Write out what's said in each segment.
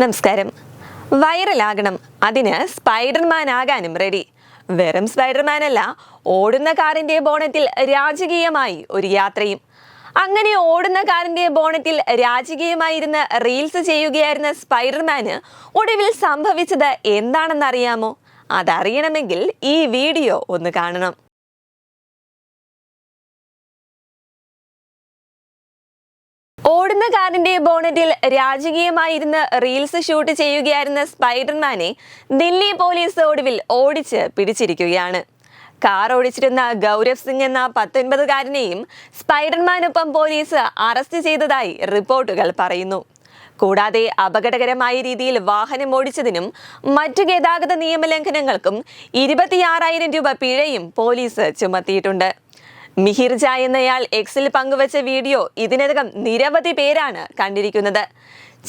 നമസ്കാരം. വൈറലാകണം. അതിന് സ്പൈഡർമാൻ ആകാനും റെഡി. വെറും സ്പൈഡർമാൻ അല്ല ഓടുന്ന കാറിന്റെ ബോണറ്റിൽ രാജകീയമായി ഒരു യാത്രയും. അങ്ങനെ ഓടുന്ന കാറിന്റെ ബോണറ്റിൽ രാജകീയമായിരുന്ന് റീൽസ് ചെയ്യുകയായിരുന്ന സ്പൈഡർമാന് ഒടുവിൽ സംഭവിച്ചത് എന്താണെന്നറിയാമോ? അതറിയണമെങ്കിൽ ഈ വീഡിയോ ഒന്ന് കാണണം. ഓടുന്ന കാറിന്റെ ബോണറ്റിൽ രാജകീയമായിരുന്ന് റീൽസ് ഷൂട്ട് ചെയ്യുകയായിരുന്ന സ്പൈഡർമാനെ ദില്ലി പോലീസ് ഒടുവിൽ ഓടിച്ച് പിടിച്ചിരിക്കുകയാണ്. കാർ ഓടിച്ചിരുന്ന ഗൗരവ് സിംഗ് എന്ന പത്തൊൻപതുകാരനെയും സ്പൈഡർമാനൊപ്പം പോലീസ് അറസ്റ്റ് ചെയ്തതായി റിപ്പോർട്ടുകൾ പറയുന്നു. കൂടാതെ അപകടകരമായ രീതിയിൽ വാഹനം ഓടിച്ചതിനും മറ്റു ഗതാഗത നിയമലംഘനങ്ങൾക്കും ഇരുപത്തിയാറായിരം രൂപ പിഴയും പോലീസ് ചുമത്തിയിട്ടുണ്ട്. മിഹിർ ജ എന്നയാൾ എക്സിൽ പങ്കുവച്ച വീഡിയോ ഇതിനകം നിരവധി പേരാണ് കണ്ടിരിക്കുന്നത്.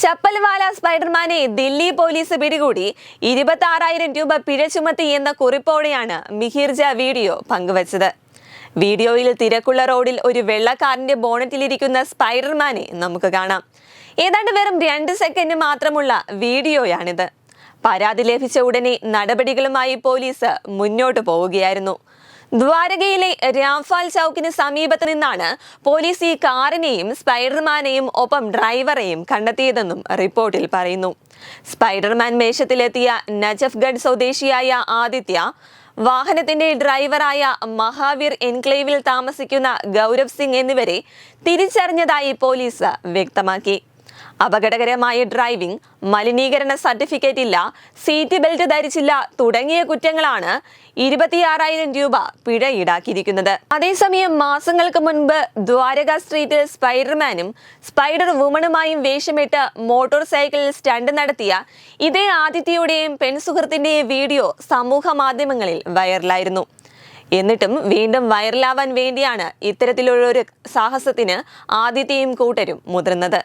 ചപ്പൽവാല സ്പൈഡർമാനെ ദില്ലി പോലീസ് പിടികൂടി ഇരുപത്തി ആറായിരം രൂപ പിഴ ചുമത്തി എന്ന കുറിപ്പോടെയാണ് മിഹിർജ വീഡിയോ പങ്കുവച്ചത്. വീഡിയോയിൽ തിരക്കുള്ള റോഡിൽ ഒരു വെള്ളക്കാറിന്റെ ബോണറ്റിലിരിക്കുന്ന സ്പൈഡർമാനെ നമുക്ക് കാണാം. ഏതാണ്ട് വെറും രണ്ട് സെക്കൻഡ് മാത്രമുള്ള വീഡിയോയാണിത്. പരാതി ലഭിച്ച ഉടനെ നടപടികളുമായി പോലീസ് മുന്നോട്ട് പോവുകയായിരുന്നു. ദ്വാരകയിലെ രാംഫാൽ ചൌക്കിന് സമീപത്ത് നിന്നാണ് പോലീസ് ഈ കാറിനെയും സ്പൈഡർമാനെയും ഒപ്പം ഡ്രൈവറെയും കണ്ടെത്തിയതെന്നും റിപ്പോർട്ടിൽ പറയുന്നു. സ്പൈഡർമാൻ വേഷത്തിലെത്തിയ നജഫ്ഗഡ് സ്വദേശിയായ ആദിത്യ വാഹനത്തിന്റെ ഡ്രൈവറായ മഹാവീർ എൻക്ലേവിൽ താമസിക്കുന്ന ഗൗരവ് സിംഗ് എന്നിവരെ തിരിച്ചറിഞ്ഞതായി പോലീസ് വ്യക്തമാക്കി. അപകടകരമായ ഡ്രൈവിംഗ് മലിനീകരണ സർട്ടിഫിക്കറ്റ് ഇല്ല സീറ്റ് ബെൽറ്റ് ധരിച്ചില്ല തുടങ്ങിയ കുറ്റങ്ങളാണ് ഇരുപത്തിയാറായിരം രൂപ പിഴ ഈടാക്കിയിരിക്കുന്നത്. അതേസമയം മാസങ്ങൾക്ക് മുൻപ് ദ്വാരക സ്ട്രീറ്റിൽ സ്പൈഡർമാനും സ്പൈഡർ വുമണുമായും വേഷമിട്ട് മോട്ടോർ സൈക്കിളിൽ സ്റ്റണ്ട് നടത്തിയ ഇതേ ആദിത്യയുടെയും പെൺസുഹൃത്തിന്റെയും വീഡിയോ സമൂഹ മാധ്യമങ്ങളിൽ വൈറലായിരുന്നു. എന്നിട്ടും വീണ്ടും വൈറലാവാൻ വേണ്ടിയാണ് ഇത്തരത്തിലുള്ള ഒരു സാഹസത്തിന് ആദിത്യയും കൂട്ടരും മുതിർന്നത്.